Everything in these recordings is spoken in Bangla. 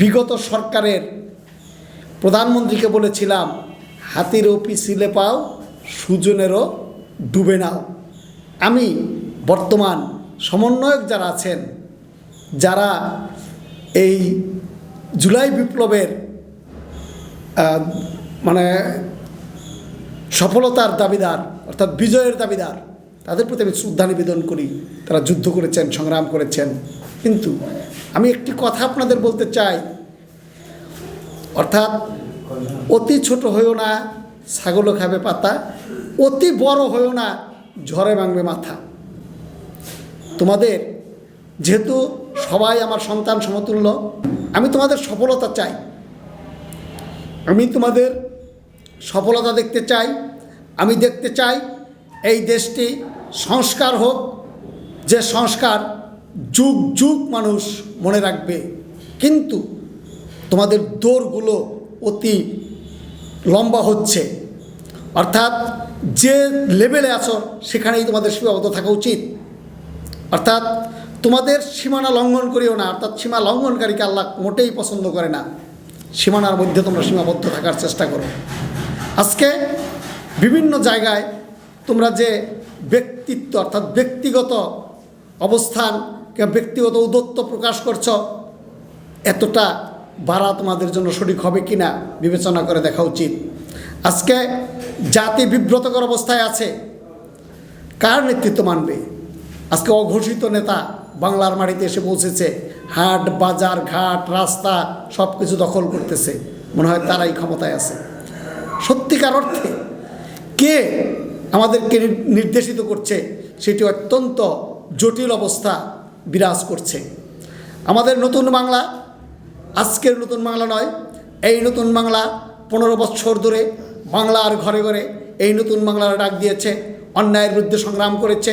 বিগত সরকারের প্রধানমন্ত্রীকে বলেছিলাম, হাতিরও পিছিলে পাও, সুজনেরও ডুবে নাও। আমি বর্তমান সমন্বয়ক যারা আছেন, যারা এই জুলাই বিপ্লবের মানে সফলতার দাবিদার, অর্থাৎ বিজয়ের দাবিদার, তাদের প্রতি আমি শ্রদ্ধা নিবেদন করি। তারা যুদ্ধ করেছেন, সংগ্রাম করেছেন। কিন্তু আমি একটি কথা আপনাদের বলতে চাই। অর্থাৎ অতি ছোট হয়েও না, ছাগলও খাবে পাতা। অতি বড় হয়েও না, ঝড়ে ভাঙবে মাথা। তোমাদের যেহেতু সবাই আমার সন্তান সমতুল্য, আমি তোমাদের সফলতা চাই। আমি তোমাদের সফলতা দেখতে চাই। আমি দেখতে চাই এই দেশটি সংস্কার হোক, যে সংস্কার যুগ যুগ মানুষ মনে রাখবে। কিন্তু তোমাদের দৌড়গুলো অতি লম্বা হচ্ছে। অর্থাৎ যে লেভেলে আছো, সেখানেই তোমাদের সীমাবদ্ধ থাকা উচিত। অর্থাৎ তোমাদের সীমানা লঙ্ঘন করিও না। অর্থাৎ সীমা লঙ্ঘনকারীকে আল্লাহ মোটেই পছন্দ করে না। সীমানার মধ্যে তোমরা সীমাবদ্ধ থাকার চেষ্টা করো। আজকে বিভিন্ন জায়গায় তোমরা যে ব্যক্তিত্ব, অর্থাৎ ব্যক্তিগত অবস্থান ব্যক্তিগত উদত্ত প্রকাশ করছ? এতটা বাড়া তোমাদের জন্য সঠিক হবে কি না বিবেচনা করে দেখা উচিত। আজকে জাতি বিব্রতকর অবস্থায় আছে। কার নেতৃত্ব মানবে? আজকে অঘোষিত নেতা বাংলার মাটিতে এসে পৌঁছেছে। হাট, বাজার, ঘাট, রাস্তা সব কিছু দখল করতেছে। মনে হয় তারাই ক্ষমতায় আছে। সত্যিকার অর্থে কে আমাদেরকে নির- নির্দেশিত করছে সেটি অত্যন্ত জটিল অবস্থা। বিরাজ করছে। আমাদের নতুন বাংলা, আজকের নতুন বাংলা নয়, এই নতুন বাংলা পনেরো বছর ধরে বাংলার ঘরে ঘরে এই নতুন বাংলার ডাক দিয়েছে, অন্যায়ের বিরুদ্ধে সংগ্রাম করেছে।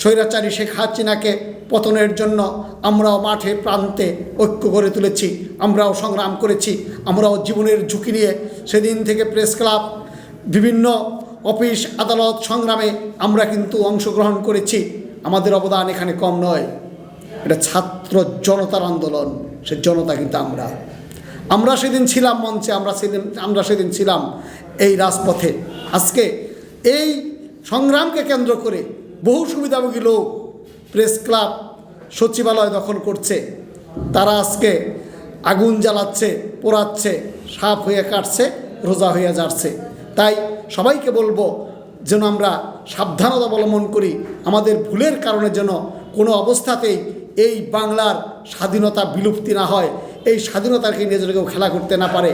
স্বৈরাচারী শেখ হাসিনাকে পতনের জন্য আমরাও মাঠে প্রান্তে ঐক্য গড়ে তুলেছি, আমরাও সংগ্রাম করেছি, আমরাও জীবনের ঝুঁকি নিয়ে সেদিন থেকে প্রেস ক্লাব, বিভিন্ন অফিস, আদালত, সংগ্রামে আমরা কিন্তু অংশগ্রহণ করেছি। আমাদের অবদান এখানে কম নয়। এটা ছাত্র জনতার আন্দোলন, সে জনতা কিন্তু আমরা। আমরা সেদিন ছিলাম মঞ্চে, আমরা সেদিন আমরা সেদিন ছিলাম এই রাজপথে। আজকে এই সংগ্রামকে কেন্দ্র করে বহু সুবিধাভোগী লোক প্রেস ক্লাব, সচিবালয় দখল করছে। তারা আজকে আগুন জ্বালাচ্ছে, পোড়াচ্ছে সাপ হয়ে কাটছে, রোজা হয়ে যাচ্ছে। তাই সবাইকে বলব যেন আমরা সাবধানতা অবলম্বন করি। আমাদের ভুলের কারণে যেন কোনো অবস্থাতেই এই বাংলার স্বাধীনতা বিলুপ্তি না হয় এই স্বাধীনতাকে যেন কেউ খেলা করতে না পারে